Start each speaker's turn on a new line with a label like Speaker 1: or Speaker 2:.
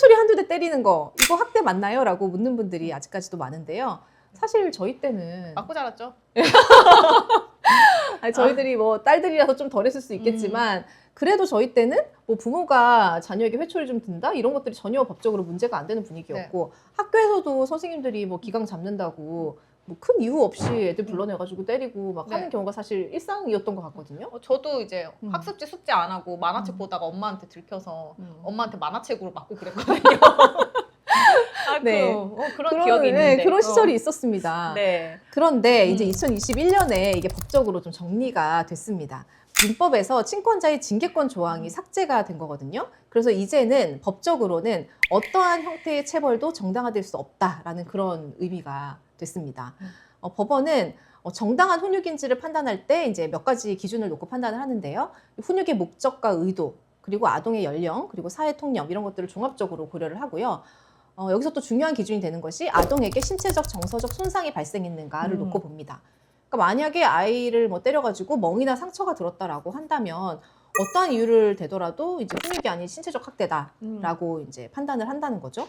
Speaker 1: 회초리 한두 대 때리는 거 이거 학대 맞나요? 라고 묻는 분들이 아직까지도 많은데요. 사실 저희 때는
Speaker 2: 맞고 자랐죠.
Speaker 1: 아니, 저희들이 뭐 딸들이라서 좀 덜했을 수 있겠지만 그래도 저희 때는 뭐 부모가 자녀에게 회초리 좀 든다 이런 것들이 전혀 법적으로 문제가 안 되는 분위기였고 학교에서도 선생님들이 뭐 기강 잡는다고 뭐 큰 이유 없이 애들 불러내가지고 때리고 막
Speaker 2: 네.
Speaker 1: 하는 경우가 사실 일상이었던 것 같거든요.
Speaker 2: 어, 저도 이제
Speaker 1: 음.
Speaker 2: 학습지 숙제 안 하고 만화책
Speaker 1: 음.
Speaker 2: 보다가 엄마한테 들켜서
Speaker 1: 음.
Speaker 2: 엄마한테 만화책으로 맞고 그랬거든요. 아,
Speaker 1: 네.
Speaker 2: 그, 어, 그런
Speaker 1: 그런,
Speaker 2: 기억이
Speaker 1: 네,
Speaker 2: 있는데.
Speaker 1: 그런 시절이
Speaker 2: 어.
Speaker 1: 있었습니다.
Speaker 2: 네.
Speaker 1: 그런데 이제
Speaker 2: 음.
Speaker 1: 2021년에 이게 법적으로 좀 정리가 됐습니다. 민법에서 친권자의 징계권 조항이 삭제가 된 거거든요. 그래서 이제는 법적으로는 어떠한 형태의 체벌도 정당화될 수 없다라는 그런 의미가 됐습니다.
Speaker 2: 음.
Speaker 1: 어, 법원은 어, 정당한 훈육인지를 판단할 때 이제 몇 가지 기준을 놓고 판단을 하는데요. 훈육의 목적과 의도, 그리고 아동의 연령, 그리고 사회 통념 이런 것들을 종합적으로 고려를 하고요. 어, 여기서 또 중요한 기준이 되는 것이 아동에게 신체적, 정서적 손상이 발생했는가를
Speaker 2: 음.
Speaker 1: 놓고 봅니다. 그러니까 만약에 아이를 뭐 때려가지고 멍이나 상처가 들었다라고 한다면 어떠한 이유를 대더라도 이제 훈육이 아닌 신체적 학대다라고
Speaker 2: 음.
Speaker 1: 이제 판단을 한다는 거죠.